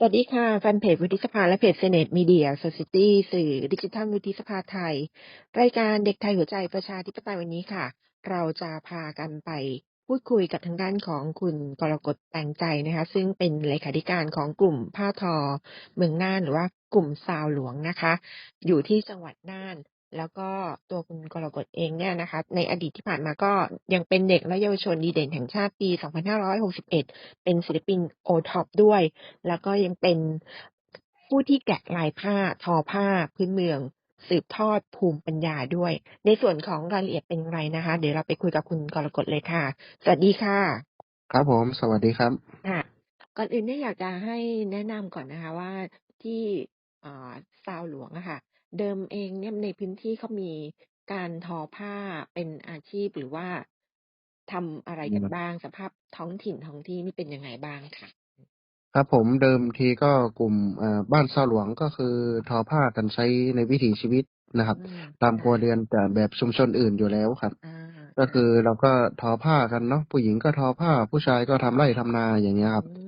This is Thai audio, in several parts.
สวัสดีค่ะ แฟนเพจวุฒิสภาและเพจ Senate Media Society สื่อดิจิทัลวุฒิสภาไทย รายการเด็กไทยหัวใจประชาธิปไตยวันนี้ค่ะ เราจะพากันไปพูดคุยกับทางด้านของคุณกรกฎแต่งใจนะคะ ซึ่งเป็นเลขาธิการของกลุ่มผ้าทอ เมืองน่านหรือว่ากลุ่มซาวหลวงนะคะ อยู่ที่จังหวัดน่าน แล้วก็ตัวคุณกรกฎเองเนี่ยนะคะ ในอดีตที่ผ่านมาก็ยังเป็นเด็กและเยาวชนดีเด่นแห่งชาติปี 2561 เป็นศิลปินโอท็อปด้วย แล้วก็ยังเป็นผู้ที่แกะลายผ้าทอผ้าพื้นเมือง สืบทอดภูมิปัญญาด้วย ในส่วนของรายละเอียดเป็นอย่างไรนะคะ เดี๋ยวเราไปคุยกับคุณกรกฎเลยค่ะ สวัสดีค่ะ ครับผม สวัสดีครับค่ะก่อนอื่นเนี่ยอยากจะให้แนะนำก่อนนะคะว่าที่อ่าซาวหลวงอะค่ะ เดิมเองเนี่ยในพื้นที่เขามีการทอผ้าเป็นอาชีพหรือว่าทำอะไรกันอืมบ้างสภาพท้องถิ่นท้องที่นี่เป็นยังไงบ้างค่ะ?ครับผมเดิมทีก็กลุ่มอ่าบ้านซาวหลวงก็คือทอผ้ากันใช้ในวิถีชีวิตนะครับอืมตามค่ครัวเรือะนแต่แบบชุมชนอื่นอยู่แล้วครับอาก็ค่ะคือเราก็ทอผ้ากันเนาะผู้หญิงก็ทอผ้าผู้ชายก็ทำไร่ทำนาอย่างเงี้ยครับอื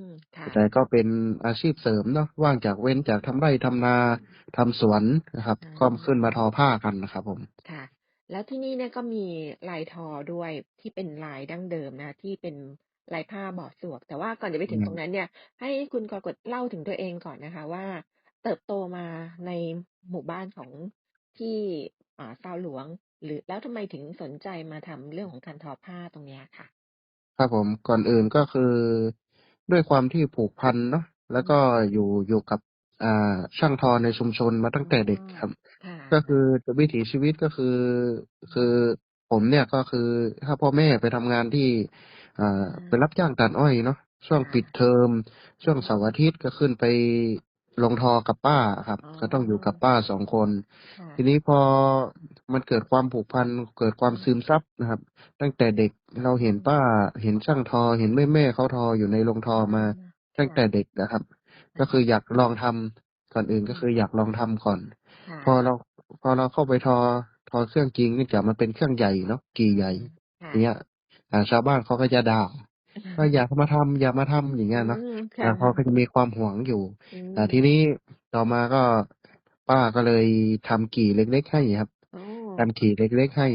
มค่ะ แต่ก็เป็นอาชีพเสริมเนาะว่างจากเว้นจากทำไร่ทำนาทำสวนนะครับอาก็ขึ้นมาทอผ้ากันนะครับผมค่ะ แล้วที่นี่เนี่ยก็มีลายทอด้วยที่เป็นลายดั้งเดิมนะคะที่เป็นลายผ้าบ่อสวก แต่ว่าก่อนจะไปอืถึงตรมงนั้นเนี่ย ให้คุณกรกฎเล่าถึงตัวเองก่อนนะคะ ว่าเติบโตมาในหมู่บ้านของที่อ่าซาวหลวง หรือแล้วทำไมถึงสนใจมาทำเรื่องของการทอผ้าตรงเนี้ยค่ะ?ครับผมก่อนอื่นก็คือ ด้วยความที่ผูกพันเนาะแล้อืวก็มอยู่อยู่กับอ่าช่างทอในชุมชนมาตั้งแต่เด็กอ๋อครับค่ะก็คือวิถีชีวิตก็คือ คือผมเนี่ยก็คือถ้าพ่อแม่ไปทำงานที่อ่าอาไปรับจ้างตัดอ้อยเนาะช่วงค่ะปิดเทอมอช่วงืเสาร์อามทิตย์ก็ขึ้นไป ลงทอกับป้าอะครับ อ๋อ ก็ต้องอยู่กับป้า2คน ค่ทีะนี้พอมันเกิดความผูกพันเกิดควาอมืมซึมซับนะครับ ตั้งแต่เด็กเราอืเห็นป้ามเห็นช่างทอ เห็นแม่ๆเขาทออยู่ในโรงทออามาคตั้ง่แต่ะเด็กอะครับอก็คือาอยากลองทำก่อนอื่นอืมก็คืออยากลองทำก่อน ค่พอะเราพอเราเข้าไปทอทอเครื่องจริงเนื่องจากมันเป็นเครื่องใหญ่เนาะกี่อืใหญ่มค่อย่างเงี้ะยอ่าชาวบ้านเขาก็จะด่า ว่า"อย่ามาทำอย่ามาทำ"อย่างเองืี้ยเนาะมคอ่าเขาะก็จะมีความหวงอยู่อืแต่ทีมนี้ต่อมาก็ป้าก็เลยทำกี่เล็กๆให้ครับอ๋อทำกี่เล็กๆให้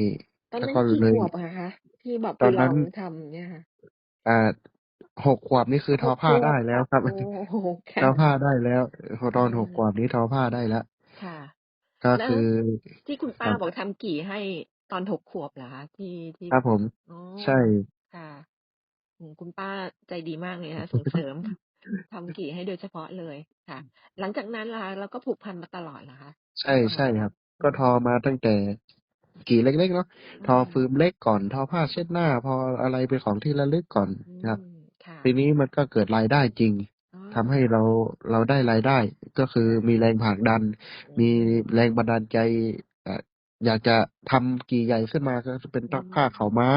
แล้ตอนนัว้ก็นกี่เลยขวบอะคะที่แบบตอนนัไปลอ้นงทำเนี่ยค่ะ?อ่า6ขวบนี่คือทอ6ผข้าได้วบแล้วครับโอ้โฮคท่อผ้าะได้แล้วพออตอน6ขวาบนี้ทอผ้าได้แล้วค่ะก็คแล้วือที่คุณปค้ารับบอกทำกี่ให้ตอน6ขวบเหรอคะ?ที่ที่ครับผมอ๋อใช่ค่ะโอ้โฮ คุณป้าใจดีมากเลยนะคะส่งเสริมทำกี่ให้โดยเฉพาะเลยค่ะ หลังจากนั้นล่ะคะเราก็ผูกพันมาตลอดเหรอคะ?ใที่ทอช่เนๆี่ครย?ับอืก็ทอมมาตั้งแต่กี่เล็กๆเนาะอืทอฟืมมเล็กก่อน ทอผ้าเช็ดหน้า พออะไรเป็นของที่ระลึกก่อนอืนะครับมค่ทีะนี้มันก็เกิดรายได้จริงอ๋ทำให้อเราเราได้รายได้ ก็คือค่มีะแรงผลักดันอืมีมแรงบันดาลใจ อ่าอยากจะทำกี่ใหญ่ขึ้นมาก็จะเป็นอืตักมผ้าขาวม้า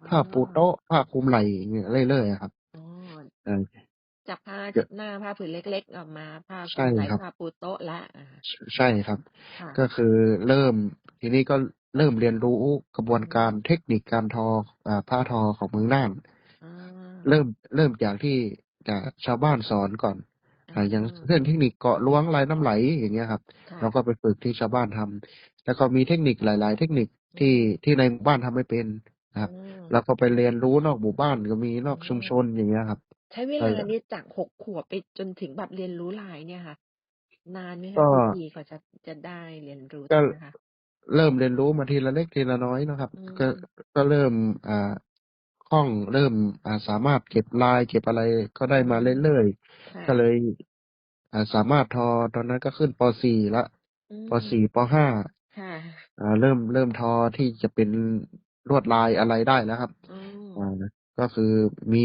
อ๋อผ้าปูโต๊ะ ผ้าคลุมไหล่อย่างเงี้ยเรื่อยๆอะครับอ๋อเออจากผ้าเเยช็อะดหน้าผ้าผืนเล็ก ๆ ออกมาผ้าใคชลุ่มไหล่ครับผ้าปูโต๊ะแล้วอาชใช่ครับค่ก็ะคือเริ่มทีนี้ก็เริ่มเรียนรู้กระบอืวนการมเทคนิคการทออ่าผ้าทอของเมืองน่านอเราิ่มเริ่มจากที่อ่าชาวบ้านสอนก่อนออ่าอย่างาเช่นเทคนิคเกาะล้วงลายน้ำไหลอย่างเงี้ยครับค่เราะก็ไปฝึกที่ชาวบ้านทำ แล้วก็มีเทคนิคหลาย ๆ เทคนิคอืที่มที่ในหมู่บ้านทำไม่เป็นนะอืครับมเราก็ไปเรียนรู้นอกหมู่บ้านก็มีนอือกชุมชมนอย่างเงี้ยครับ ใช้เวก็ลานี่จาก6ขวบไปจนถึงแบบเรียนรู้ลายเนี่ยค่ะ นานไหมคกะ?็กี่ปีกว่าจะจะได้เรียนรู้กต็รงเนี้ยค่ะ?เริ่มเรียนรู้มาทีละเล็กทีละน้อยเนาะครับ อืก็มก็เริ่มอ่าคล่องเริ่มอ่าสามารถเก็บลายเก็บอะไรก็อืได้มามเรื่อยค่ๆก็ะเลยอ่าสามารถทอตอนนั้นก็ขึ้นป.4แล้วอืป.4มป.5 ค่ะอ่าเริ่มเริ่มทอที่จะเป็นลวดลายอะไรได้แล้วครับอือ่ามก็คือมี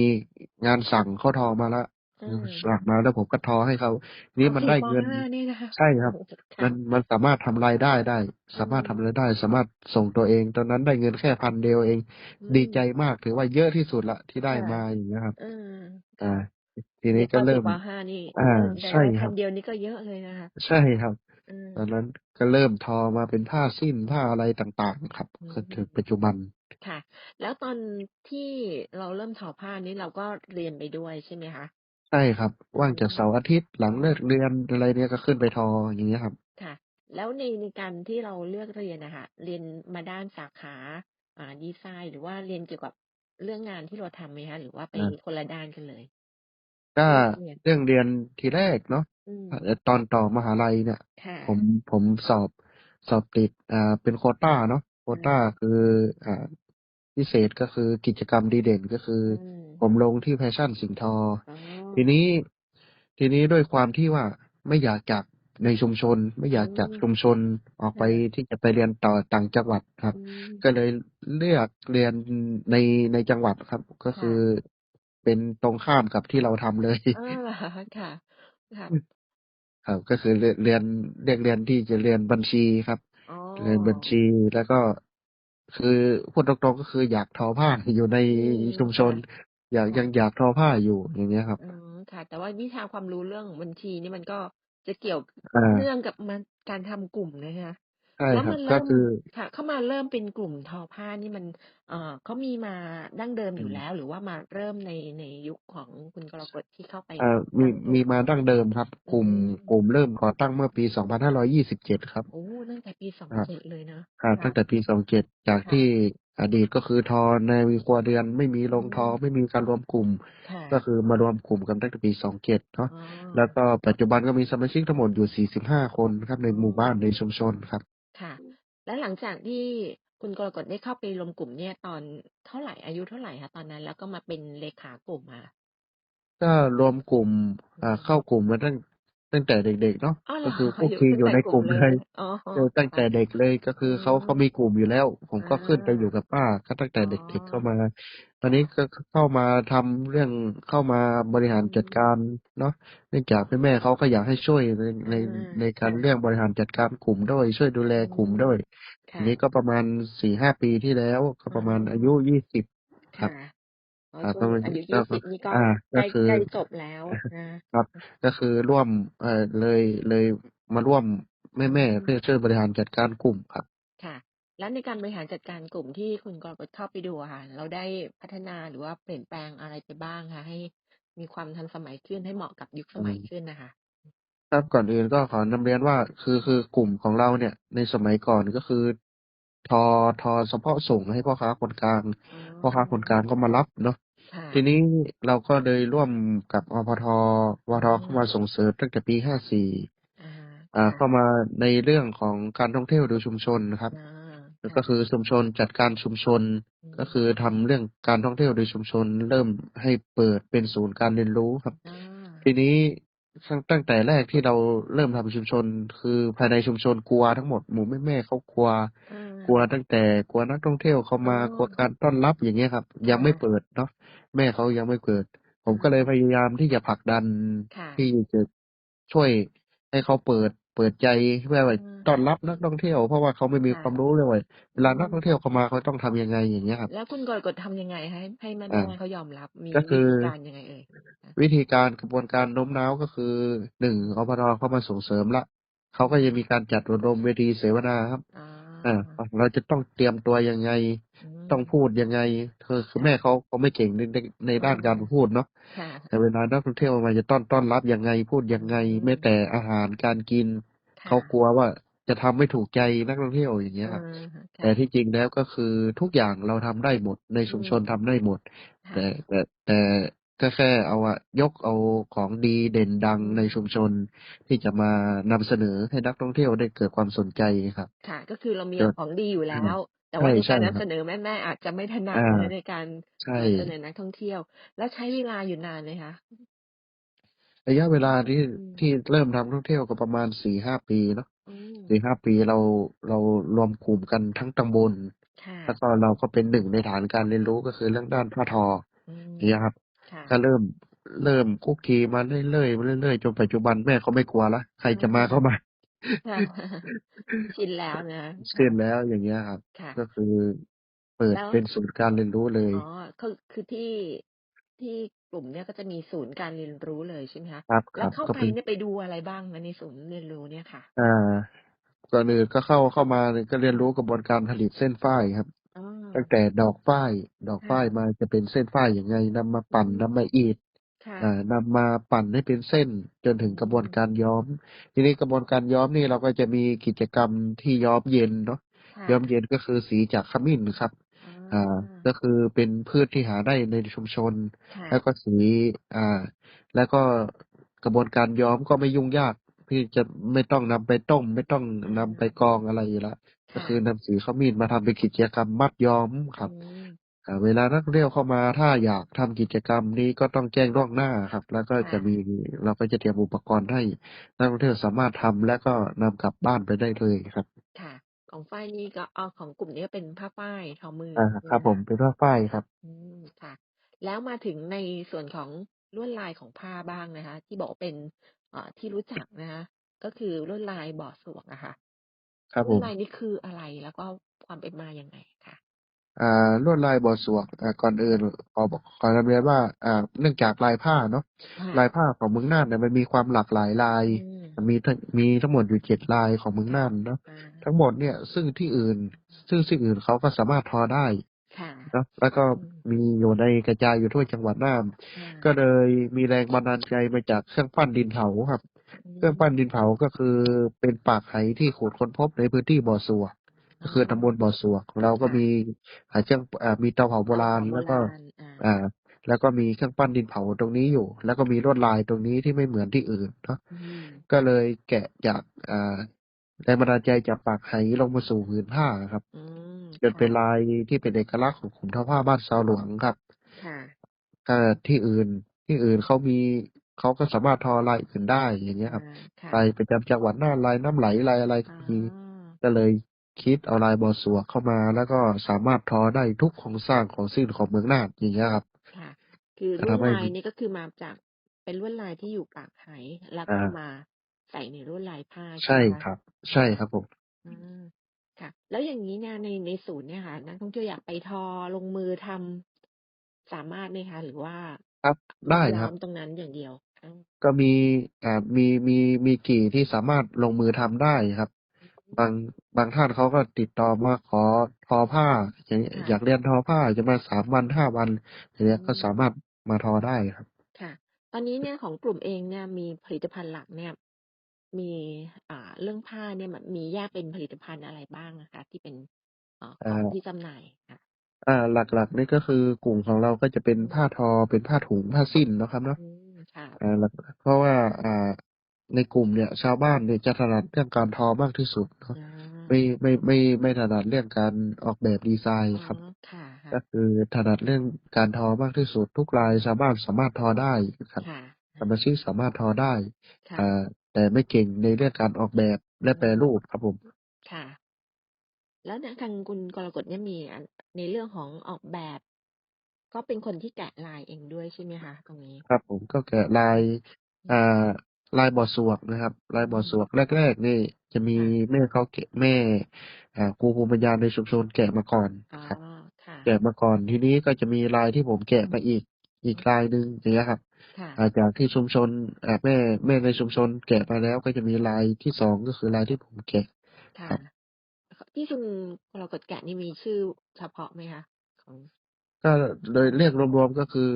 งานสั่งเขาทอมาแล้วอือือมสั่งมาแล้วผมก็ทอให้เขาทีป.นี้มัน4ป.ได้เงิน5เนี่ยนะคะใช่โอค้รับโฮค่มัะนมันสามารถทำรายได้ได้อืสามารถทำรายมได้ สามารถส่งตัวเอง ตอนนั้นได้เงินแค่1,000เดียวเอง อืดีใจมมากถือว่าเยอะที่สุดแล้วที่ได้ค่ะ มาอย่างเงี้ยครับ เอออ่าค่ะทีเนดี้้ยวกป็เริ่4มป.5นี่อาเออแต่ใช่ได้ครพันบเดียวนี่ก็เยอะเลยนะคะ ใช่ครับอื ตอนมนั้นก็เริ่มทอมาเป็นผ้าสิ้นผ้าอะไรต่างๆ ครับอืจนถึงมปัจจุบันค่ะ แล้วตอนที่เราเริ่มทอผ้านี้เราก็เรียนไปด้วยใช่ไหมคะ?ใช่ครับ ว่างอืจากมเสาร์อาทิตย์หลังเลิกเรียนอะไรเนี่ยก็ขึ้นไปทออย่างเงี้ยครับ ค่ะ แล้วในในการที่เราเลือกเรียนน่ะค่ะเรียนมาด้านสาขาอ่าดีไซน์ หรือว่าเรียนเกี่ยวกับเรื่องงานที่เราทำไหมคะ?หรือว่าไปอาคนละด้านกันเลย? ก็เลือกเรียนเรื่องเรียนทีแรกเนาะอืมเอ่อตอนต่อมหาลัยเนี่ยค่ผมะผมสอบสอบติดอ่าเป็นโควตาเนาะโควอืตามคืออ่าพิเศษก็คือกิจกรรมดีเด่นก็คืออืมผมลงที่แฟชั่นสิ่งทออ๋อทีนี้ทีนี้ด้วยความที่ว่าไม่อยากจากในชุมชน ไม่อือยากจากมชุมชนออกค่ไปะที่จะไปเรียนต่อต่างจังหวัดครับอืมก็เลยเลือกเรียนในในจังหวัดครับ ก็คคือะ เป็นตรงข้ามกับที่เราทำเลยอ้อเหรอคะ?ค่ะค่ะอืมครับก็คือเรียนเรียนเลือกเรียนที่จะเรียนบัญชีครับอ๋อเรียนบัญชีแล้วก็คือพูดตรงๆก็คืออยากทอผ้าอยู่ในอืมคชุมช่ะนอยากค่ยังะอยากทอผ้าอยู่อย่างเงี้ยครับอ๋อค่ะ แต่ว่าวิชาความรู้เรื่องบัญชีนี่มันก็จะเกี่ยวอเนื่าองกับมันการทำกลุ่มนะคะ ใช่ครแล้วมัับนเรก็ิ่มคือ ค่ะ เข้ามาเริ่มเป็นกลุ่มทอผ้านี่มัน เอ่อเขามีมาดั้งเดิมออืยู่แลม้ว หรือว่ามาเริ่มในในยุคของคุณกรกฎที่เข้าไปอ่ามตีั้งกลมุ่ีม?มาดั้งเดิมครับอืกลุ่มกมลุ่มเริ่มก่อตั้งเมื่อปี 2527 ครับ โอ้ตั้งแต่ปีครับ27เลยเนาะอ่าค่ตั้ะงแต่ปี 27 จากค่ที่ะอดีตก็คือทอในครัวเรือนไม่มีอโรืงทอมไม่มีการรวมกลุ่ม ค่ก็ะคือมารวมกลุ่มกันตั้งแต่ปี 27 เนาะ อ๋แล้วอก็ปัจจุบันก็มีสมาชิกทั้งหมดอยู่ 45 คนครับในอ๋หมู่บ้านในอชุมชนครับ ค่ะ แล้วหลังจากที่คุณกรกฎได้เข้าไปรวมกลุ่มเนี่ยตอนเท่าไร?อายุเท่าไรคะตอนนั้น?แล้วก็มาเป็นเลขากลุ่มอะค่ะก็รวมกลุ่มอือ่าเข้ามกลุ่มมาตั้ง ตั้งแต่เด็กๆเนาะอ้าวเหกร็อ?คือคลุกอยู่คลีอยูตั้งแ่ต่กลในกุ่ลมุ่มเลเลยยอ๋อเออตั้งคแต่ะเด็กเลยก็คอือเขาเขามมีกลุ่มอยู่แล้ว ผมอาก็ขึ้นไปอยู่กับป้าก็ตั้งแตอ๋่อเด็กๆเข้ามาตคอน่นี้ะก็ขเข้ามาทำเรื่องเข้ามาบริอืหารจัดกมารเนาะเนื่องจากแม่ๆเขาก็อยากให้ช่วยในอาในในคกา่ระเรื่องบริหารจัดการกลุ่มด้วย ช่วยดูแลอืกลุ่มมด้วยคอั่นนี้ะก็ประมาณ4-5ปีที่แล้วก็อ๋ประมาณอายุอ20คครั่บะ อ๋ออ่าช่วงประมาณอายุก็ก็20นี่ก็อาใกก็ล้คือใกล้จบแล้วนะครับ ก็คือร่วมเอ่อเลยเลยมาร่วมอืแม่ๆเพื่อมช่วยบริหารจัดการกลุ่มครับ ค่ะ แล้วในการบริหารจัดการกลุ่มที่คุณกรกฎเข้าไปดูอะค่ะ เราได้พัฒนาหรือว่าเปลี่ยนแปลงอะไรไปบ้างคะ?ให้มีความทันสมัยขึ้นให้เหมาะกับยุคสอืมมัยขึ้นน่ะค่ะ?ครับก่อนอื่นก็ขอนำเรียนว่าคือคือกลุ่มของเราเนี่ย ในสมัยก่อนก็คือ ทอทอเฉพาะส่งให้พ่อค้าคนกลางอ๋ พ่อค้าคนกลางอก็มารับเนาะค่ทีะนี้เราก็เลยร่วมกับอปท.ออืปท.เข้ามามส่งเสริมตั้งแต่ปี54อะฮะอ่าค่เข้าะมาในเรื่องของการท่องเที่ยวโดยชุมชนครับอาแล้คว่ก็ะคือชุมชนจัดการชุมชนอืก็คือทมำเรื่องการท่องเที่ยวโดยชุมชน เริ่มให้เปิดเป็นศูนย์การเรียนรู้ครับอทาีนี้ ตั้งตั้งแต่แรกที่เราเริ่มทำชุมชน คือภายในชุมชนกลัวทั้งหมดหมู่แม่ๆเขากลัวอกลัวาตั้งแต่กลัวนักท่องเที่ยวเข้าอ๋อ มา กลัวการต้อนรับอย่างเงี้ยครับคยั่งไม่ะ เปิดเนาะแม่เขายังไม่เปิดผอมก็เลยาพยายามที่จะผลักดันค่ทะี่จะช่วยให้เขาเปิดเปิดใจเพื่ออแบบต้อนารับนักท่องเที่ยว เพราะว่าเขาไม่มีค่ความะรู้เลยว่าเวอืลานักท่องเที่ยวมเข้ามาเขาต้องทำยังไงอย่างเงี้ยครับแล้วคุณกรกฎทำยังไงคะ?ให้ให้แอาม่ๆเขายอมรับ มีก็ควิือ ธีการยังไงเอ่ย? คะวิธีการกระบวนการโน้มน้าวก็คือ1อปท.เข้ามาส่งเสริมแล้วเขาอืก็จะมมีการจัดอบรมเวทีเสวนาครับอ๋อาอเราจะต้องเตรียมตัวยังไงอืต้องมพูดยังไงคือคืคอ่แม่ะเขาเขาไม่เก่งในในในอาด้านการพูดเนาะค่แต่ะเวลานักท่องเที่ยวมาจะต้อนต้อนรับยังไงพูดอืยังไงแม้มแต่อาหารการกินคเข่าะกลัวว่าจะทำไม่ถูกใจนักท่องเที่ยวอย่างเงี้อยะครับฮะคแต่่ะที่จริงแล้วก็คือทุกอย่างเราทำได้หมดในอืชุมชนมทำได้หมดคแต่ะ่แต่แต่ ก็แค่เอาอะยกเอาของดีเด่นดังอืในชุมชมนที่จะมานำเสนอให้นักท่องเที่ยวได้เกิดความสนใจครับ ค่ะ ก็คือเรามีก็ของดีอยู่แอล้าวแต่ใว่าในชก่ารนๆคำรับเสนอแม่ๆอาจจะไม่ถนัอดานะคะในการใช่นำเสนอนักท่องเที่ยว แล้วใช้เวลาอยู่นานไหมคะ?ระยะเวลาที่อืมที่เริ่มทำท่องเที่ยวก็ประมาณ4-5ปีเนาะอืสี่มห้าปีเราเรารวมกลุ่มกันทั้งตำบลค่แล้วะก็เราก็เป็น1ในฐานการเรียนรู้ก็คือเรื่องด้านผ้าทออืมอย่างเงี้ยครับค่ ก็ะเริ่มเริ่มคลุกคลีมาเรื่อยๆมาเรื่อยๆจนปัจจุบันแม่เขาไม่กลัวแล้วใครอาจะมาก็มาค่ะชินแล้วนะชค่ิะนแล้วอย่างเงี้ยครับค่ะก็คือเปิแดล้วเป็นศูนย์การเรียนรู้เลยอ๋อคือคือที่ที่กลุ่มเนี่ยก็จะมีศูนย์การเรียนรู้เลยใช่ไหมคะ?คแล้วรับเข้าๆก็ไปเป็นเนี่ยไปดูอะไรบ้างคะ?ในศูนย์เรียนรู้เนี่ยค่ะอาก่อนอื่นก็เข้าเข้ามาก็เรียนรู้กระบวนการผลิตเส้นฝ้ายครับอ๋อ ตั้งแต่ดอกฝ้าย ดอกคฝ้่ายะมาจะเป็นเส้นฝ้ายยังไงนำมาอปืั่นนำมามรีดค่ะอ่านำมาปั่นให้เป็นเส้นจนถึงกระบวนอืมการย้อม ทีนี้กระบวนการย้อมนี่เราก็จะมีกิจกรรมที่ย้อมเย็นเนาะค่ะย้อมเย็นก็คือสีจากขมิ้นครับอาอ่าก็คือเป็นพืชที่หาได้ในชุมชนค่ะแล้วก็สีอ่า แล้วก็กระบวนการย้อมก็ไม่ยุ่งยากที่จะไม่ต้องนำไปต้ม ไม่ต้องนำไปกรองอะไรอยู่แล้ว ก็ค่ะคือนำสีขมิ้นมาทำเป็นกิจกรรมมัดย้อมครับอืมอ่าเวลานักเที่ยวเข้ามาถ้าอยากทำกิจกรรมนี้ก็ต้องแจ้งล่วงหน้าครับ แล้วก็ค่ะจะมีเราก็จะเตรียมอุปกรณ์ให้นักท่องเที่ยวสามารถทำและก็นำกลับบ้านไปได้เลยครับ ค่ะ ของฝ้ายนี่ก็เอาของกลุ่มนี้ก็เป็นผ้าฝ้ายทอมืออ่าใช่คไหมรับ ผมคะเป็นผ้าฝ้ายครับ อืมค่ะ แล้วมาถึงในส่วนของลวดลายของผ้าบ้างนะคะ ที่บอกว่าเป็นเอ่อที่รู้จักนะคะก็คือลวดลายบ่อสวกอะค่ะ ครับลผวดมลายนี้คืออะไรแล้วก็ความเป็นมายังไงคะอ่าลวดลายบ่อสวกอ่าก่อนอื่นขอบอกขอนำเรียนว่าอ่าเนื่องจากลายผ้าเนาะค่ะลายผ้าของเมืองน่านเนี่ยมันมีความหลากหลายลาย อืมมีทั้งมีทั้งหมดอยู่เจ็ดลายของเมืองน่านเนาะอ่าทั้งหมดเนี่ยซึ่งที่อื่น ซึ่งที่อื่นเขาก็สามารถทอได้ค่ะเนาะแล้วก็อืมมีอยู่ในกระจายอยู่ทั่วจังหวัดน่าน อ่าก็เลยมีแรงบันดาลใจมาจากเครื่องปั้นดินเผาครับอื เครื่องมปั้นดินเผาก็คือเป็นปากไหที่ขุดค้นพบในพื้นที่บ่อสวกอ๋ก็อคือตำบลบ่อสวกของเราก็ค่ะมีอ่าเครื่องอ่ามีเตาเผาโบเตาราเผาณโบแล้วก็ราณอ่าอ่า แล้วก็มีเครื่องปั้นดินเผาตรงนี้อยู่ แล้วก็มีลวดลายตรงนี้ที่ไม่เหมือนที่อื่นเนาะอืมก็เลยแกะจากอ่าแรงบันดาลใจจากปากไหลงมาสู่ผืนผ้าครับอืมจนเป็นลายที่เป็นเอกลักษณ์ของกลุ่มทอผ้าบ้านซาวหลวงครับค่ะก็ที่อื่นที่อื่นเขามี เขาก็สามารถทอลายอื่นได้อย่างเงี้ยคอ่ารับค่ะลายประจำจังหวัดน่านลายน้ำไหลลายอะไรอ๋ก็อมีก็เลยคิดเอาลายบอสวกเข้ามา แล้วก็สามารถทอได้ทุกโครงสร้างของสิ้นของเมืองน่านอย่างเงี้ยครับค่ะคือก็ลวดทำให้ลายนี่ก็คือมาจากเป็นลวดลายที่อยู่ปากไหแล้วก็อ่ามาใส่ในลวดลายผ้าใช่ใช่ไหมคะครับ ใช่ครับผมอืมค่ะ แล้วอย่างนี้เนี่ยในในศูนย์เนี่ยค่ะนักท่องเที่ยวอยากไปทอลงมือทำสามารถไหมคะ หรือว่าครับได้ย้คอรับมตรงนั้นอย่างเดียวอ่า ก็มีอ่ามีมีมีกี่ที่สามารถลงมือทำได้ครับ บางบางท่านเขาก็ติดต่อมาขอทอผ้า อย่างอยาค่ะกเรียนทอผ้าจะมาสามวันห้าวันอย่างอืเงี้ยก็ม สามารถมาทอได้ครับ ค่ะ ตอนนี้เนี่ยของกลุ่มเองเนี่ยมีผลิตภัณฑ์หลักเนี่ย มีอ่าเรื่องผ้าเนี่ยมันมีแยกเป็นผลิตภัณฑ์อะไรบ้างนะคะ ที่เป็นเอ่อขอ่าองที่จำหน่ายค่ะ อ่าหลักๆนี่ก็คือกลุ่มของเราก็จะเป็นอืมผ้าทอเป็นผ้าถุงผ้าสิ้นเนาะครับเนาะอืม ค่ะ อ่าหลักเพราะว่าอ่าในกลุ่มเนี่ยชาวบ้านเนี่ยจะถนัดเรื่องการทอมากที่สุดเนาะอ่าไม่ไม่ไม่ไม่ถนัดเรื่องการออกแบบดีไซอ๋น์อครับ ค่ะก็ค่ะคือถนัดเรื่องการทอมากที่สุด ทุกรายชาวบ้านสามารถทอได้ครับค่ะสมาชิกสามารถทอได้ค่ะ อ่าแต่ไม่เก่งในเรื่องการออกแบบและอืแปรมรูปครับผม ค่ะ แล้วเนี่ยทางคุณกรกฎเนี่ยมีอันในเรื่องของออกแบบ ก็เป็นคนที่แกะลายเองด้วยใช่ไหมคะตรงนี้ ครับ ผมก็แกะลายอือ่ามลายบ่อสวกนะครับ ลายอืบ่อมสวกแรกๆนี่จะมีค่ะแม่เขาแกะแม่อ่าครูภูมิปัญญาในชุมชนแกะมาก่อนอ๋อครับค่ะแกะมาก่อนทีนี้ก็จะมีลายที่ผมแกะอืมมาอีกอีกลายหนึ่งอย่างเงี้ยครับค่ะอ่าจากที่ชุมชนอ่าแม่แม่ในชุมชน แกะมาแล้วก็จะมีลายที่สองก็คือลายที่ผมแกะค่ะครับที่คุณกรกฎแกะนี่มีชื่อเฉพาะไหมคะของ ก็โดยเรียกรวมๆก็คือ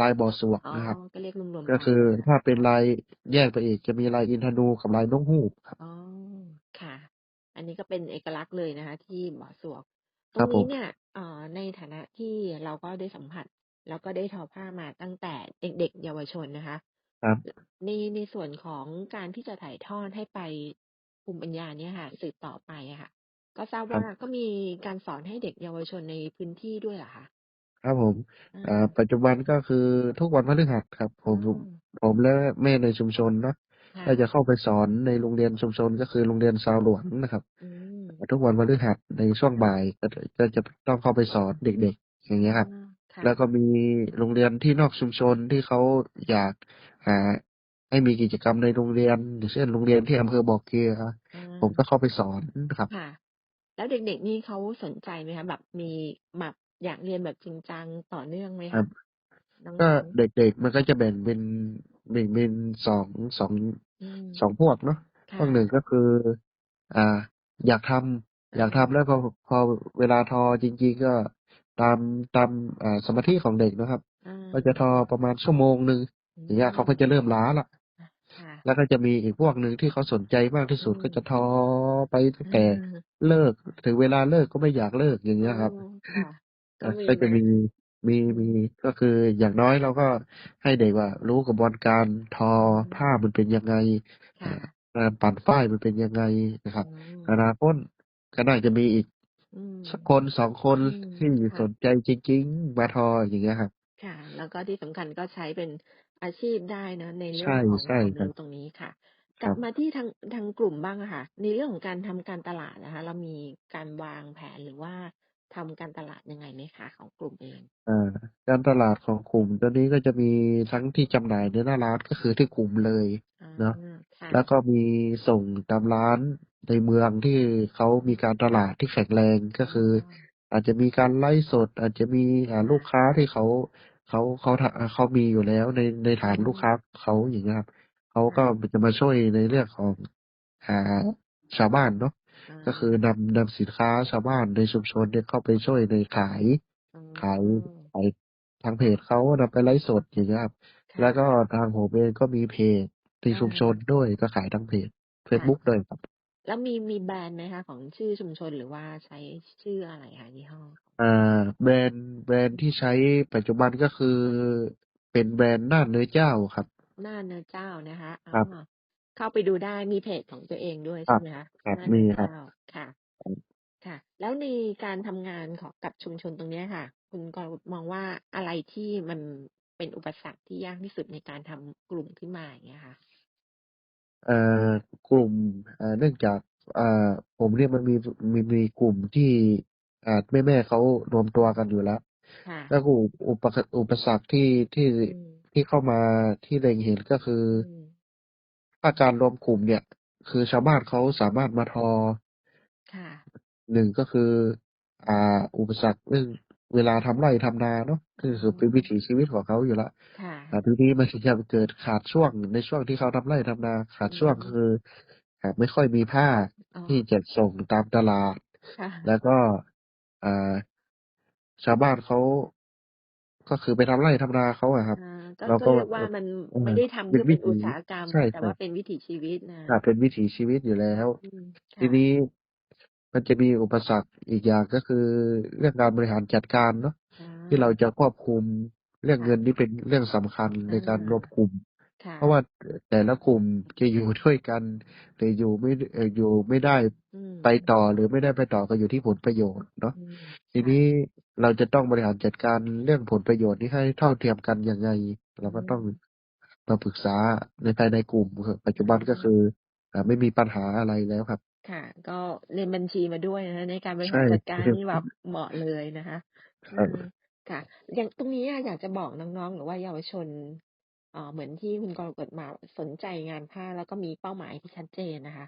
ลายบ่อสวกอ๋อนะครับ ก็เรียกรวมก็ๆกันคือค่ะถ้าเป็นลายแยกไปอีกจะมีลายอินทนูกับลายนกฮูกครับอ๋อค่ะ อันนี้ก็เป็นเอกลักษณ์เลยนะคะ ที่บ่อสวกตครรังบผนี้มเนี่ยเอ่อในฐานะที่เราก็ได้สัมผัส แล้วก็ได้ทอผ้ามาตั้งแต่เด็กๆเยาวชนนะคะครับในในส่วนของการที่จะถ่ายทอดให้ไปภูมิปัญญาเนี่ยค่ะ สืบต่อไปอะค่ะ ก็ทราบครับว่าก็มีการสอนให้เด็กเยาวชนในพื้นที่ด้วยเหรอคะ ครับผมอาอ่า ปัจจุบันก็คือทุกวันพฤหัสครับผอ๋อมผมและแม่ในชุมชนเนาะ ค่ะ ก็จะเข้าไปสอนในโรงเรียนชุมชน ก็คือโรงเรียนซาวหลวงนะครับ อืม ทุกวันพฤหัสในช่วงบ่าย ก็จะก็จะต้องเข้าไปสอนเด็ก ๆ อย่างเงี้ยอ๋อ ครับ ค่ะ แล้วก็มีโรงเรียนที่นอกชุมชนที่เขาอยาก อ่า ให้มีกิจกรรมในโรงเรียน อย่างเช่น โรงเรียนที่อำเภอบ่อเกลือ อา ผมก็เข้าไปสอนครับ ค่ะ แล้วเด็ก ๆ นี่เขาสนใจไหมคะ แบบมีแบบ อยากเรียนแบบจริงจังต่อเนื่องไหมครัคะบน้ก็องเด็กๆมันก็จะแบ่งเป็นแบ่งเป็นสองสองๆอืมสองพวกเนาะพค่ะวกหนึ่งก็คือ อ่า อยากทำอยากอาทำแล้วพอพอเวลาทอจริง ๆ ก็ตามตามอ่าสมาธิของเด็กนะครับอาก็จะทอประมาณชั่วโมงหนึ่งอือย่างเงี้ยเขาก็มจะเริ่มล้าแล้วอาค่ะแล้วก็จะมีอีกพวกหนึ่งที่เขาสนใจมากที่อืสุดก็จะมทอไปตั้งอแต่าเลิกถึงเวลาเลิกก็ไม่อยากเลิกอย่างเเอองี้ยครับค่ะ กอ็ามีนก็จะะมีมีอืมีมก็คืออย่างน้อยเราก็ให้เด็กอะรู้กระบวนการทออืผ้ามมันเป็นยังไงคอ่า่ะ การปั่นฝ้ายมันเป็นยังไงนะคอืรับอมนาคตก็น่าจะมีอีกอืม สักคนสองคนอืมที่ค่สะนใจจริงๆมาทออย่างเงี้ยครับ ค่ะ แล้วก็ที่สำคัญก็ใช้เป็นอาชีพได้เนาะในเรใืช่องของ่ความรๆครัู้บตรงนี้ค่ะครกลัับบ มาที่ทางทางกลุ่มบ้างอะค่ะ ในเรื่องของการทำการตลาดนะคะ เรามีการวางแผนหรือว่า ทำการตลาดยังไงไหมคะของกลุ่มเอง?อ่าการตลาดของกลุ่มตัวนี้ก็จะมีทั้งที่จำหน่ายในหน้าร้านก็คือที่กลุ่มเลยอาเนาะค่แล้วะก็มีส่งตามร้านในเมืองที่เขามีการตลาดที่แข็งแรงก็อ๋คือออาจจะมีการไลฟ์สด อาจจะมีอ่าค่ลูะกค้าที่เขาเขาเขาทะอ่าเขามีอยู่แล้วในในฐอืานลูกค้ามเขาอย่างเงี้ยครับเขาค่ก็ะจะมาช่วยในเรื่องของหาชาวบ้านเนาะอ๋ ก็คือนอำนำสินค้าชาวบ้านในชุมชนเนี่ยเข้าไปช่วยในขายอ๋ขายอขายทางเพจเขานำไปไลฟ์สดอย่างเงี้ยครับคแล้่วก็ะทางผมเองก็มีเพจในอชุมชนาด้วยก็ขายทางเพจเฟคซ่ะบุ๊กด้วยครับ แล้วมีมีแบรนด์ไหมคะของชื่อชุมชนหรือว่าใช้ชื่ออะไรคะยี่ห้อ?อ่าแบรนด์แบรนด์ที่ใช้ปัจจุบันก็คือเป็นแบรนด์น่านเนื้อเจ้าครับน่านเนื้อเจ้านะคะอ๋อครับ เข้าไปดูได้มีเพจของตัวเองด้วยคใชร่ับไหมคะ?ครับน่านเมนีื้อเจครั้บาค่ะอืมค่ะ แล้วในการทำงานของกับชุมชนตรงเนี้ยค่ะ คุณกรมองว่าอะไรที่มันเป็นอุปสรรคที่ยากที่สุดในการทำกลุ่มขึ้นมาอย่างเงี้ยค่ะ?เอ่อกลุ่มอ่าเนื่องจากอ่าผมเนี่ยมันมีฟมีมีกลุ่มที่อ่าแม่ๆเขารวมตัวกันอยู่แล้วค่แล้ะวก็อุอุปสรรคอุปสรรคที่ที่อืมที่เข้ามาที่เล็งเห็นก็คืออืม ถ้าการรวมกลุ่มเนี่ย คือชาวบ้านเขาสามารถมาทอค่ะ1ก็คือ อ่า อุปสรรคเรื่องเวลาทำไร่ทำนาเนาะอก๋็คือเป็นวิอถีชีวิตของเขาอยู่แล้วค่อ่าะทีนี้มันจะเกิดขาดช่วงในช่วงที่เขาทำไร่ทำนา ขาอืดช่วงก็คือมอ่าไม่ค่อยมีผ้าอ๋อ ที่จะส่งตามตลาด ค่และ้วก็อ่าชาวบ้านเขาก็คือไปทำไร่ทำนาเขาอะครัอบาก็เรา ก็ก็เรียกวเอ่่าอมันเออไม่ได้ทำเเปพ็ื่นวอเปิ็นถอุีตสาหกรรมใชแต่่ว่าๆเป็นวิถีชีวิตนะอาเป็นวิถีชีวิตอยู่แล้วอืมคที่ีะนี้มันจะมีอุปสรรคอีกอย่างก็คือเรื่องการบริหารจัดการเนาะอ๋ที่เราอจะควบคุมเรื่องค่เงิะนนี่เป็นเรื่องสำคัญอในาการรวมกลุ่มค่เพราะว่าะเอ่อแต่ละกลุ่มจะอยู่ด้วยกันหรืออยู่ไม่ดเอ่ออยู่ไม่ได้อืไปต่อมหรือไม่ได้ไปต่อก็อยู่ที่ผลประโยชน์เนาะอืมทคี่นี้ะเราจะต้องบริหารจัดการเรื่องผลประโยชน์นี้ให้เท่าเทียมกันยังไงอ เราืก็ต้องมมาปรึกษาในภายในกลุ่มคปัจจุอ๋บันก็คือออ่าไม่มีปัญหาอะไรแล้วครับ ค่ะ ก็เรียนบัญชีมาด้วยนะคะในการบริใชหา่รจัดการนี่แบบเหมาะเลยนะคะครัอืมบค่ะอย่างตรงนี้อะอยากจะบอกน้องๆ หรือว่าเยาวชนเอ่อเหมือนที่คุณกรกฎมาสนใจงานผ้าแล้วก็มีเป้าหมายที่ชัดเจนนะคะ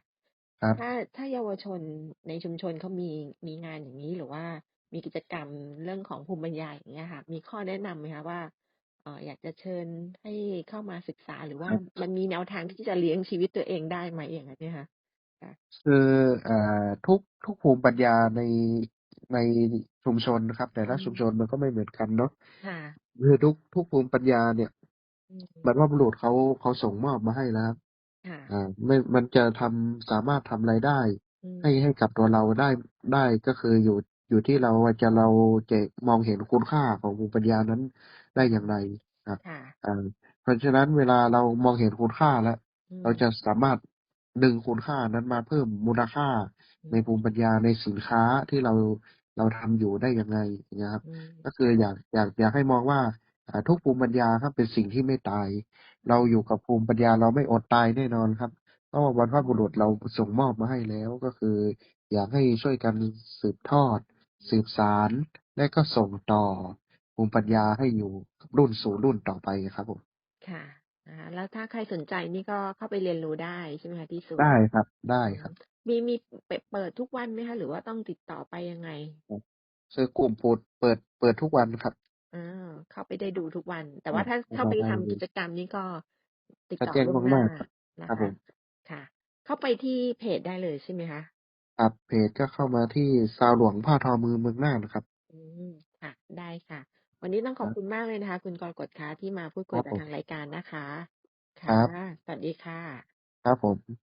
ครับถ้าถ้าเยาวชนในชุมชนเขามีมีงานอย่างงี้หรือว่ามีกิจกรรมเรื่องของภูมิปัญญาอย่างเงี้ยค่ะ มีข้อแนะนำไหมคะว่าเอ่ออยากจะเชิญให้เข้ามาศึกษาหรือว่าครับมันมีแนวทางที่จะเลี้ยงชีวิตตัวเองได้ไหมอย่างงั้นเนี่ยค่ะ?ค่ะคืออ่าทุกทุกภูมิปัญญาในในชุมชนนะครับ แต่อืละชุมชมนมันก็ไม่เหมือนกันเนาะค่ะคือทุกทุกภูมิปัญญาเนี่ยอืบรมรพบุรุษเขาเขาส่งมอบมาให้แล้วครับค่อะาไม่มันจะทำสามารถทำรายได้ ให้อืมให้กับตัวเราได้ได้ก็คืออยู่อยู่ที่เราอะจะเราจะมองเห็นคุณค่าของภูมิปัญญานั้น ได้อย่างไรครับค่ะอ่าเพราะฉะนั้นเวลาเรามองเห็นคุณค่าแล้วอืเราจมะสามารถดึงคุณค่านั้นมาเพิ่มมูลค่าอืในภูมิปัญญามในสินค้าที่เราเราทำอยู่ได้ยังไงอย่างเงี้ยครับอืมก็คืคอ่อยาะกอยากอยากให้มองว่าอ่าทุกภูมิปัญญาครับเป็นสิ่งที่ไม่ตายอืเราอยู่มกับภูมิปัญญาเราไม่อดตายแน่นอนครับเพราะว่าบรรพอืบุรุษเรามส่งมอบมาให้แล้วก็คือ อยากให้ช่วยกันสืบทอด สืบสานและก็ส่งต่อ ภูมิปัญญาให้อยู่รุ่นสู่รุ่นต่อไปอะครับผมค่ะนะคะแล้วถ้าใครสนใจนี่ก็เข้าไปเรียนรู้ได้ใช่ไหมคะที่ศูได้นย์?ครับไดอื้มครับ มีมีเปะเปิดทุกวันไหมคะ หรือว่าต้องติดต่อไปยังไง?ครับคือกลุ่มปุดเปิดเปิดทุกวันครับอาเข้าไปได้ดูทุกวัน แต่ครว่ัาบถ้าเข้เาข้าไปทมาได้เำลยกิจกรรมนี่ก็ติดก็ต่อแจ้งล่วงล่วงหนหน้าาครับนคะครับผะมค่ะ เข้าไปที่เพจได้เลยใช่ไหมคะ?ครับเพจก็เข้ามาที่ซาวหลวงผ้าทอมือเมืองน่านครับ อืมค่ะ ได้ค่ะ วันนี้ต้องขคอบรับคุณมากเลยนะคะ คุณกรกฎคะที่มาพูดคคุยรับกับผมทางรายการนะคะคค่รัะบสวัสดีค่ะ ครับผม